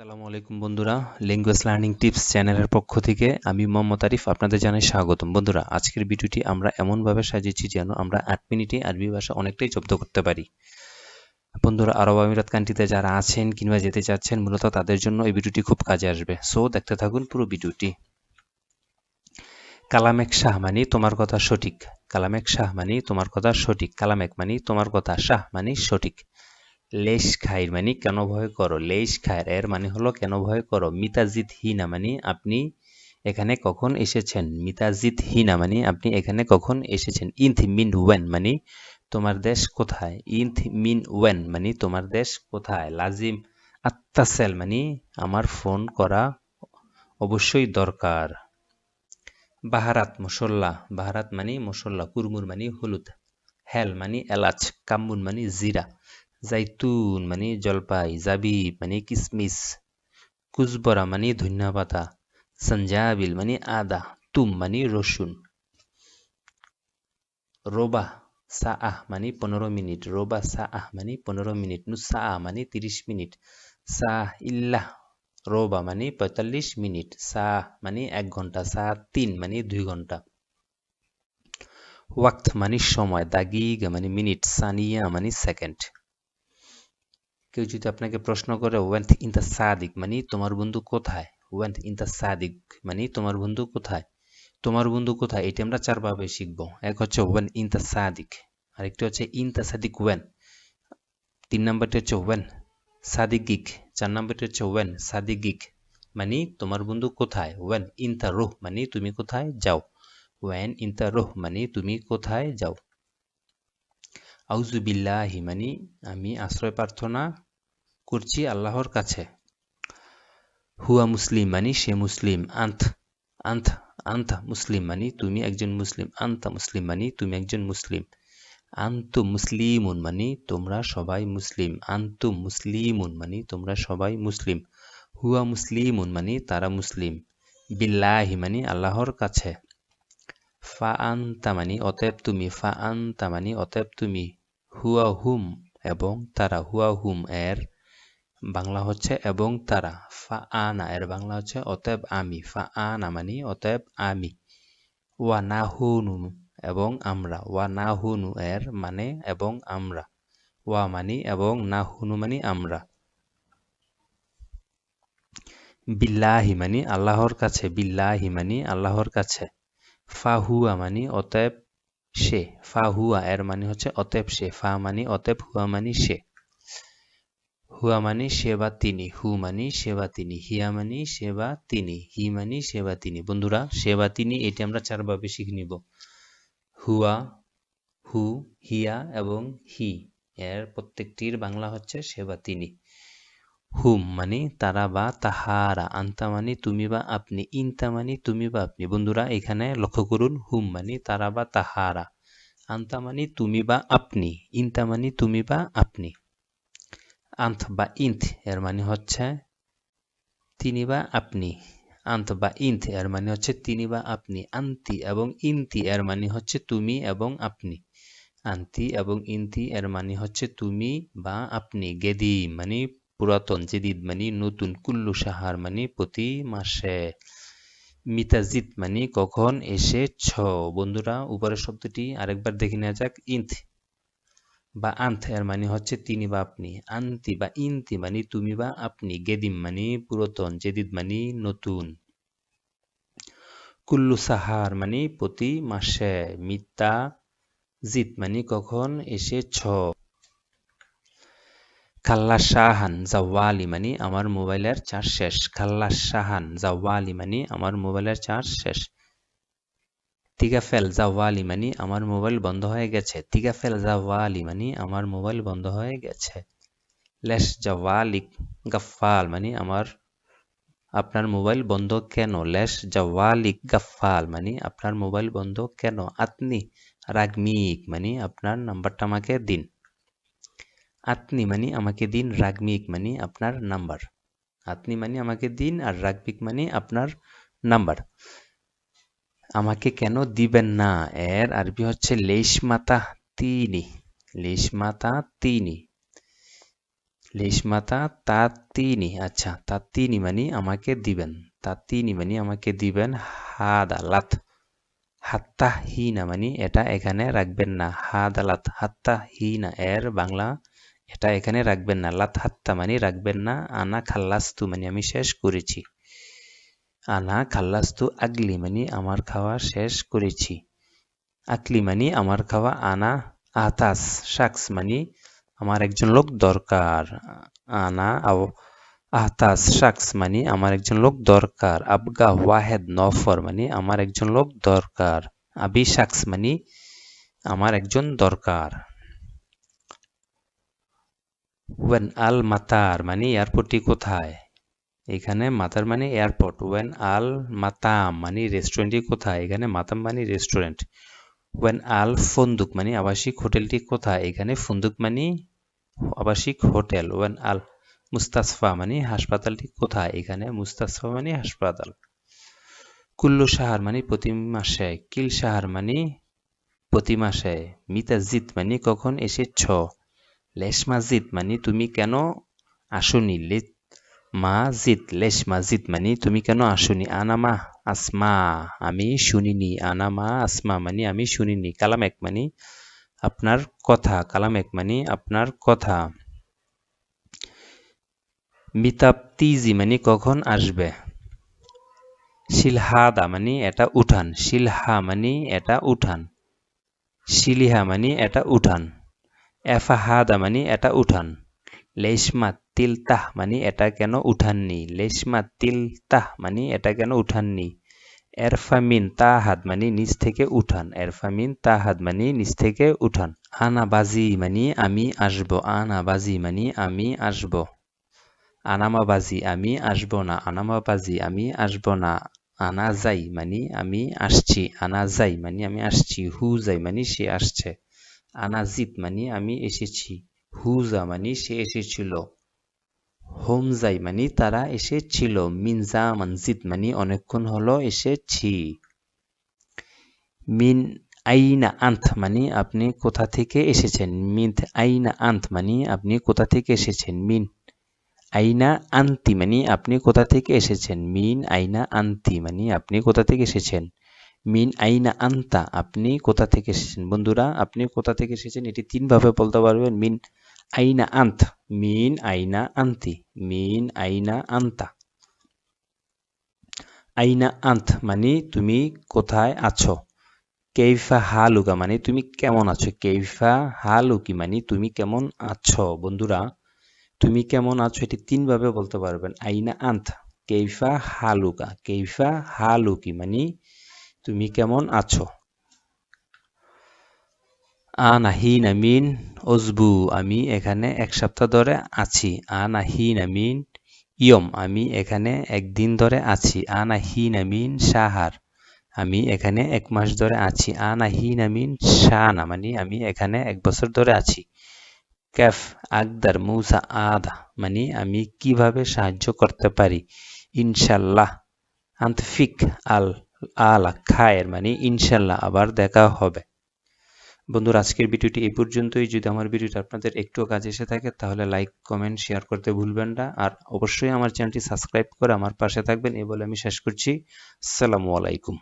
আসসালামু আলাইকুম বন্ধুরা ল্যাঙ্গুয়েজ লার্নিং টিপস চ্যানেলের পক্ষ থেকে আমি মোহাম্মদ আরিফ আপনাদের জানাই স্বাগতম। বন্ধুরা, আজকের ভিডিওটি আমরা এমনভাবে সাজিয়েছি যেন আমরা আট মিনিটে আরবি ভাষা অনেকটাই জব্দ করতে পারি। বন্ধুরা, আরব আমিরাত কান্ট্রিতে যারা আছেন কিংবা যেতে চাচ্ছেন, মূলত তাদের জন্য এই ভিডিওটি খুব কাজে আসবে। সো দেখতে থাকুন পুরো ভিডিওটি। কালামেক শাহ মানি তোমার কথা সঠিক। কালামেক শাহ মানি তোমার কথা সঠিক। কালামেক মানি তোমার কথা শাহ মানি সঠিক। লেশ খাইর মানে কেন ভয় করো লেশ খায়ের এর মানে হলো কেন ভয় করো মিতাজিদ হিনা মানে আপনি এখানে কখন এসেছেন? মিতাজিদ হিনা মানে আপনি এখানে কখন এসেছেন? ইনথ মিন ওয়েন মানে তোমার দেশ কোথায়? ইনথ মিন ওয়েন মানে তোমার দেশ কোথায়? লাজিম আত্তাসেল মানে আমার ফোন করা অবশ্যই দরকার। বাহারাত মশল্লা, বাহারাত মানে মশল্লা, কুরমুর মানে হলুদ, হেল মানে এলাচ কাম্মুন মানে জিরা। জাইতুন মানে জলপাই, জাবিব মানে কিসমিস, কুজবরা মানে ধন্যা পাতা সঞ্জাবিল মানে আদা, তুম মানে রসুন। রোবা সা আহ মানে পনেরো মিনিট। রোবা সা আহ মানে পনেরো মিনিট। নুসা মানে তিরিশ মিনিট। সাহ ইল্লাহ, রোবা মানে পঁয়তাল্লিশ মিনিট। সাহ মানে এক ঘণ্টা। সা তিন মানে দুই ঘণ্টা। ওয়াক্ত মানে সময়। দাগিগা মানে মিনিট। সানিয়া মানে সেকেন্ড। কেউ যদি আপনাকে প্রশ্ন করে ওয়েন্থ ইন দ্য সাদিক মানে তোমার বন্ধু কোথায়? ওয়েন্থ ইন দ্য সাদিক মানে তোমার বন্ধু কোথায়? তোমার বন্ধু কোথায়? এটি আমরা চারভাবে শিখব। এক হচ্ছে ওয়েন ইন দ্য সাদিক আরেকটি হচ্ছে ইন দ্য সাদিক ওয়েন তিন নম্বরটি হচ্ছে ওয়েন সাদিক গিক চার নম্বরটি হচ্ছে ওয়েন সাদিক গিক মানে তোমার বন্ধু কোথায়? ওয়েন ইন দ্য রোহ মানে তুমি কোথায়? যাও ওয়েন ইন দ্য রোহ মানে তুমি কোথায়? যাও আউজুবিল্লাহি মানে আমি আশ্রয় প্রার্থনা করছি আল্লাহর কাছে। হুয়া মুসলিম মানে সে মুসলিম। আন্থ আন্থ আন্থ মুসলিম মানে তুমি একজন মুসলিম। আন্তা মুসলিম মানে তুমি একজন মুসলিম। আন্তু মুসলিমুন মানে তোমরা সবাই মুসলিম। আন্তু মুসলিমুন মানে তোমরা সবাই মুসলিম। হুয়া মুসলিমুন মানে তারা মুসলিম। বিল্লাহি মানে আল্লাহর কাছে। ফা আন্তা মানে অতএব তুমি, ফা আন্তা মানে অতএব তুমি হুয়া হুম এবং তারা, হুয়া হুম এর বাংলা হচ্ছে এবং তারা, ফা আনা এর বাংলা হচ্ছে অতএব আমি, ফা আনা মানে অতএব আমি। ওয়া না হুনু এবং আমরা, ওয়া না হুনু এর মানে এবং আমরা, ওয়া মানি এবং না হুনু মানি আমরা। বিল্লাহি মানি আল্লাহর কাছে, বিল্লাহি মানি আল্লাহর কাছে। ফাহুয়া মানি অতএব সে, ফা হুয়া, এর মানে হচ্ছে অতএব সে, ফা মানি অতএব, হুয়া মানি সে। হুয়া মানি সে বা তিনি, হু মানি সে বা তিনি, হিয়া মানি সে বা তিনি, হি মানি সে বা তিনি। বন্ধুরা সে বা তিনি, এটি আমরা চারভাবে শিখে নিব। হুয়া, হু, হিয়া এবং হি, এর প্রত্যেকটির বাংলা হচ্ছে সে বা তিনি। হুম মানে তারা বা তাহারা, আন্তা মানে তুমি বা আপনি, ইনতা মানে তুমি বা আপনি। বন্ধুরা, এখানে লক্ষ্য করুন, হুম মানে তারা বা তাহারা, আন্তা মানে তুমি বা আপনি, ইনতা মানে তুমি বা আপনি। আন্থ বা ইন্থ, এর মানে হচ্ছে তিনি বা আপনি। আন্ত বা ইন্থ, এর মানে হচ্ছে তিনি বা আপনি। আন্তি এবং ইন্তি, এর মানে হচ্ছে তুমি এবং আপনি। আন্তি এবং ইন্তি, এর মানে হচ্ছে তুমি বা আপনি, গেদি মানে পুরাতন জেদিদ মানে নতুন কুল্লু সাহার মানে প্রতি মাসে। মিতাজিদ মানে কখন এসে ছ বন্ধুরা, উপরের শব্দটি আরেকবার দেখে নেওয়া যাক। ইন্থ বা আন্থ এর মানে হচ্ছে তিনি বা আপনি। আন্তি বা ইন্তি মানে তুমি বা আপনি। গেদিম মানে পুরাতন, জেদিদ মানে নতুন। কুল্লু সাহার মানে প্রতি মাসে। মিতা জিত মানে কখন এসে খাল্লা শাহান জাওয়ালি মানে আমার মোবাইলের চার্জ শেষ। খাল্লা শাহান জাওয়ালি মানে আমার মোবাইলের চার্জ শেষ। তিগাফেল জাওয়ালি মানে আমার মোবাইল বন্ধ হয়ে গেছে। তিগাফেল জাওয়ালি মানে আমার মোবাইল বন্ধ হয়ে গেছে। লেশ জাওয়ালিক গাফাল মানে আমার, আপনার মোবাইল বন্ধ কেন? লেশ জাওয়ালিক গাফাল মানে আপনার মোবাইল বন্ধ কেন? আপনি রাগমিক মানে আপনার নাম্বারটা আমাকে দিন। আপনি মানে আমাকে দিন, রাগমিক মানে আপনার নাম্বার। আপনি মানে আমাকে দিন আর রাগমিক মানে আপনার নাম্বার। আমাকে কেন দিবেন না? এর আরবি হচ্ছে লেশ মাতা তিনি। লেশ মাতা তিনি। লেশমাতা তাতিনি আচ্ছা তাতিনি মানে আমাকে দিবেন। তাতিনি মানে আমাকে দিবেন হাদা লাত হাত্তা হিনা মানে এটা এখানে রাখবেন না। হাদালাত হাত্তা হিনা এর বাংলা এটা এখানে রাখবেন না। লাত হাত্তা মানে রাখবেন না। আনা খাল্লাস্তু মানে আমি শেষ করেছি। আনা খাল্লাস্তু আগলি মানে আমার খাওয়া শেষ করেছি। আকলি মানে আমার খাওয়া আনা আতাস, শাকস মানে আমার একজন লোক দরকার। আনা আহতাস শাকস মানে আমার একজন লোক দরকার। আবগা ওয়াহেদ, নফর মানে আমার একজন লোক দরকার। আবি, শাকস মানে আমার একজন দরকার। ওয়েন আল মাতার মানে এয়ারপোর্টটি কোথায়? এখানে মাতার মানে এয়ারপোর্ট ওয়েন আল মাতাম মানে রেস্টুরেন্টটি কোথায়? এখানে মাতাম মানে রেস্টুরেন্ট ওয়েন আল ফন্দুক মানে আবাসিক হোটেলটি কোথায়? এখানে ফন্দুক মানে আবাসিক হোটেল। ওয়েন আল মুস্তাসফা মানে হাসপাতালটি কোথায়? এখানে মুস্তাসফা মানে হাসপাতাল। কুল্লু সাহার মানে প্রতি মাসে। কিল সাহার মানে প্রতি মাসে। মিতাজিত মানে কখন এসেছ লেশমাজিদ মানে তুমি কেন আসনি? মাজিদ, লেশ মাজিদ মানে তুমি কেন আসনি? আনামা আসমা, আমি শুনিনি। আনামা আসমা মানে আমি শুনিনি। কালাম এক মানে আপনার কথা। কালাম এক মানে আপনার কথা। মিতাপ্তিজি মানে কখন আসবে? শিলহাদা মানে এটা উঠান। শিলহা মানে এটা উঠান। শিলিহা মানে এটা উঠান। এফাহাদা মানে এটা উঠান। লেশমা তিলতাহ মানে এটা কেন উঠাননি? লেশমা তিলতাহ মানে এটা কেন উঠাননি? এরফামিন তাহাদ মানে নিচ থেকে উঠান। এরফামিন তাহাদ মানে নিচ থেকে উঠান। আনাবাজি মানে আমি আসব। আনাবাজি মানে আমি আসব। আনামাবাজি আমি আসব না। আনামাবাজি আমি আসব না। আনা যাই মানে আমি আসছি। আনা যাই মানে আমি আসছি। হু যাই মানে সে আসছে। আনা জিত মানে আমি এসেছি। হুজা মানে সে এসেছিল। হোম যাই মানে তারা এসেছিল। মিনজা মানজিত মানে অনেকক্ষণ হলো এসেছি। মিন আইনা আন্ত মানে আপনি কোথা থেকে এসেছেন? মিন আইনা আন্ত মানে আপনি কোথা থেকে এসেছেন? মিন আইনা আন্তি মানে আপনি কোথা থেকে এসেছেন? মিন আইনা আন্তি মানে আপনি কোথা থেকে এসেছেন? মিন আইনা আন্তা? আপনি কোথা থেকে এসেছেন? বন্ধুরা, আপনি কোথা থেকে এসেছেন? এটি তিনভাবে বলতে পারবেন। মিন আইনা আন্ত। মিন আইনা আন্তি। মিন আইনা আন্তা। আইনা আন্ত মানে তুমি কোথায় আছো? কেইফা হালুকা মানে তুমি কেমন আছো? কেইফা হালুকি মানে তুমি কেমন আছো? বন্ধুরা, তুমি কেমন আছো? এটি তিনভাবে বলতে পারবেন। আইনা আন্ত। কেইফা হালুকা কেইফা হালুকি মানে তুমি কেমন আছো? আনা হিনা অজবু, আমি এখানে এক সপ্তাহ ধরে আছি। আনা হিনা মিন, ইয়ম, আমি এখানে একদিন ধরে আছি। আনা হিনা মিন, সাহার, আমি এখানে এক মাস ধরে আছি। আনা হিনা মিন, শানা মানে আমি এখানে এক বছর ধরে আছি। ক্যাফ, আকদার, মৌসা, আদা মানে আমি কীভাবে সাহায্য করতে পারি? ইনশাল্লাহ আন্তফিক, আল আলা, খায়ের মানে ইনশাল্লাহ আবার দেখা হবে। বন্ধুর, আজকের ভিডিওটি এই পর্যন্তই। যদি আমার ভিডিওটি আপনাদের একটু কাজ এসে থাকে, তাহলে লাইক, কমেন্ট, শেয়ার করতে ভুলবেন না। আর অবশ্যই আমার চ্যানেলটি সাবস্ক্রাইব করে আমার পাশে থাকবেন এই বলে আমি শেষ করছি। আসসালামু আলাইকুম।